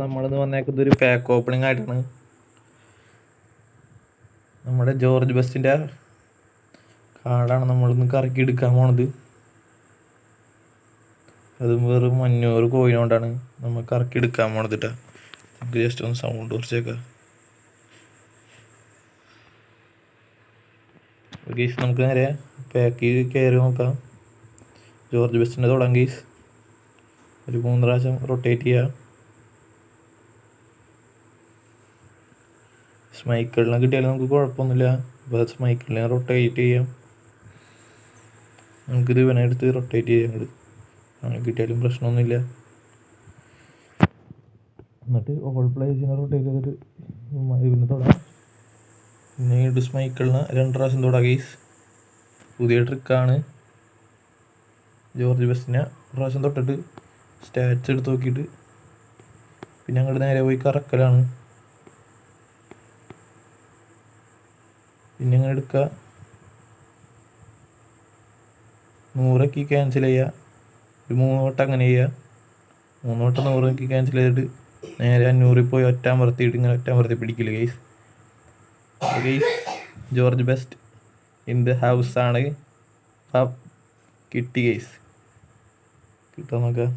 നമ്മളിന്ന് വന്നേക്കുന്നത് ഒരു പാക്ക് ഓപ്പണിംഗ് ആയിട്ടാണ്. നമ്മുടെ ജോർജ് ബസ്റ്റിന്റെ കാർഡാണ് നമ്മളിന്ന് കറക്കി എടുക്കാൻ പോണത്. അത് വെറും അഞ്ഞൂറ് കോയിനോണ്ടാണ് നമ്മൾ കറക്കി എടുക്കാൻ പോണത് കേട്ടോ നമുക്ക് ജസ്റ്റ് ഒന്ന് സൗണ്ട് കുറച്ചേക്കാം ഗീസ് നമുക്ക് നേരെ പാക്ക് കയറി നോക്കാം. ജോർജ് ബസ്റ്റിന്റെ തുടങ്ങീസ് ഒരു മൂന്ന് പ്രാവശ്യം റൊട്ടേറ്റ് ചെയ്യുക സ്മൈക്കിളിനെ കിട്ടിയാലും നമുക്ക് കുഴപ്പമൊന്നുമില്ല. അപ്പോൾ സ്മൈക്കിളിനെ റൊട്ടേറ്റ് ചെയ്യാം. നമുക്കിത് ഇവനെ എടുത്ത് റൊട്ടേറ്റ് ചെയ്യാം. അങ്ങനെ കിട്ടിയാലും പ്രശ്നമൊന്നുമില്ല. എന്നിട്ട് ഓൾ പ്ലേസിനെ റൊട്ടേറ്റ് ചെയ്തിട്ട് ഇവന് തൊടാം. പിന്നീട് സ്മൈക്കിളിന് രണ്ട് പ്രാവശ്യം തൊടാം ഗെയ്സ് പുതിയ ട്രിക്കാണ് ജോർജ് ബസ്സിനെ പ്രാവശ്യം തൊട്ടിട്ട് സ്റ്റാറ്റ്സ് എടുത്ത് നോക്കിയിട്ട് പിന്നെ അങ്ങോട്ട് നേരെ പോയി കറക്കലാണ്. പിന്നെ അങ്ങനെ എടുക്കുക. നൂറൊക്കെ ക്യാൻസൽ ചെയ്യുക. ഒരു മൂന്ന് വട്ടം അങ്ങനെ ചെയ്യുക. മൂന്ന് വട്ടം നൂറൊക്കെ ക്യാൻസൽ ചെയ്തിട്ട് നേരെ അഞ്ഞൂറിൽ പോയി ഒറ്റാമർത്തിയിട്ട് ഇങ്ങനെ ഒറ്റാമർത്തി പിടിക്കില്ല guys guys George Best in the house ആണ്. കിട്ടി ഗെയ്സ് കിട്ടാൻ നോക്കാം.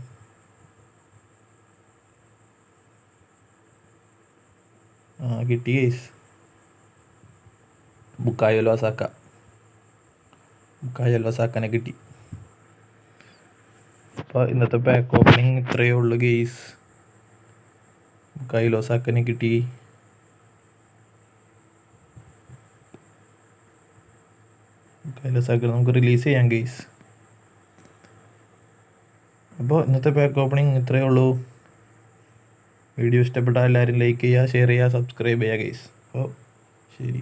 ആ കിട്ടി ഗെയ്സ് ബുക്കായോ ലോസാക്ക ബുക്കായോ ലോസാക്കനെ കിട്ടി. അപ്പോൾ ഇന്നത്തെ പാക്ക് ഓപ്പണിങ് ഇത്രയേ ഉള്ളൂ ഗെയ്സ് ബുക്കായോ ലോസാക്കനെ കിട്ടി. ബുക്കായോ ലോസാക്ക നമുക്ക് റിലീസ് ചെയ്യാം ഗെയ്സ് അപ്പോൾ ഇന്നത്തെ പാക്ക് ഓപ്പണിങ് ഇത്രയേ ഉള്ളൂ. വീഡിയോ ഇഷ്ടപ്പെട്ടാൽ എല്ലാവരും ലൈക്ക് ചെയ്യുക ഷെയർ ചെയ്യുക സബ്സ്ക്രൈബ് ചെയ്യുക ഗെയ്സ് അപ്പോൾ ശരി.